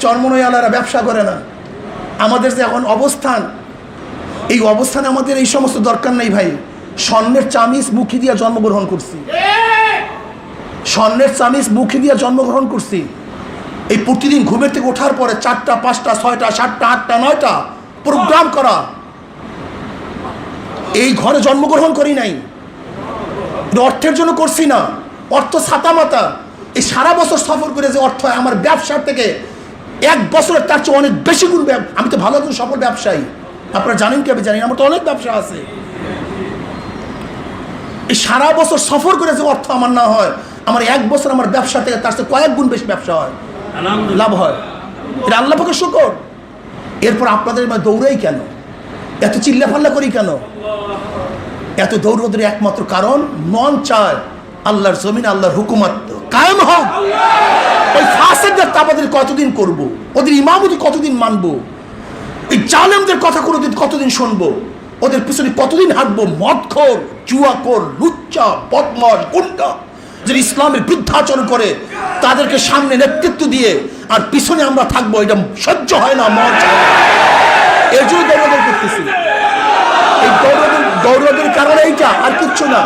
চর্মনয়ালারা ব্যবসা করে না। আমাদের যে এখন অবস্থান, এই অবস্থানে আমাদের এই সমস্ত দরকার নেই ভাই। স্বর্ণের চামিচ মুখি দিয়া জন্মগ্রহণ করছি। স্বর্ণের চামিচ মুখি দিয়া জন্মগ্রহণ করছি। এই প্রতিদিন ঘুমের থেকে ওঠার পরে চারটা, পাঁচটা, ছয়টা, সাতটা, আটটা, নয়টা প্রোগ্রাম করা। এই ঘরে জন্মগ্রহণ করি নাই। অর্থের জন্য করছি না। অর্থ ছাতা মাতা। এই সারা বছর সফর করে যে অর্থ আমার ব্যবসার থেকে এক বছরের তার চেয়ে অনেক বেশি গুণ আমি তো ভালো একজন সফল ব্যবসায়ী। আপনারা জানেন কি আমি জানি আমার তো অনেক ব্যবসা আছে। এই সারা বছর সফর করে যে অর্থ আমার না হয় আমার এক বছর আমার ব্যবসা থেকে তার চেয়ে কয়েক গুণ বেশি ব্যবসা হয়। লাভ হয়। এটা আল্লাহ পাকে শুকর। এরপর আপনাদের মানে দৌড়াই কেন? এত চিল্লা ফাল্লা করি কেন? এত দৌড়দের একমাত্র কারণ মন চায় আল্লাহর জমিন আল্লাহর হুকুমত। কায়েম হোক। তাবাদের কতদিন করব। ওদের ইমামতি কতদিন মানব? এই জালেমদের কথা কোনোদিন কতদিন শুনব? ওদের পিছনে কতদিন হাঁটবো? মদখোর, জুয়াখোর, লুচ্চা বদমাস গুন্ডা যারা ইসলামের বৃদ্ধাচরণ করে, তাদেরকে সামনে নেতৃত্ব দিয়ে আর পিছনে আমরা থাকব এটা সহ্য হয় না মন। এর জন্য দৌড়াদৌড় করতেছি। এই দৌড়াদৌড় দৌড়াদৌড়ির কারণে এইটা, আর কিচ্ছু না।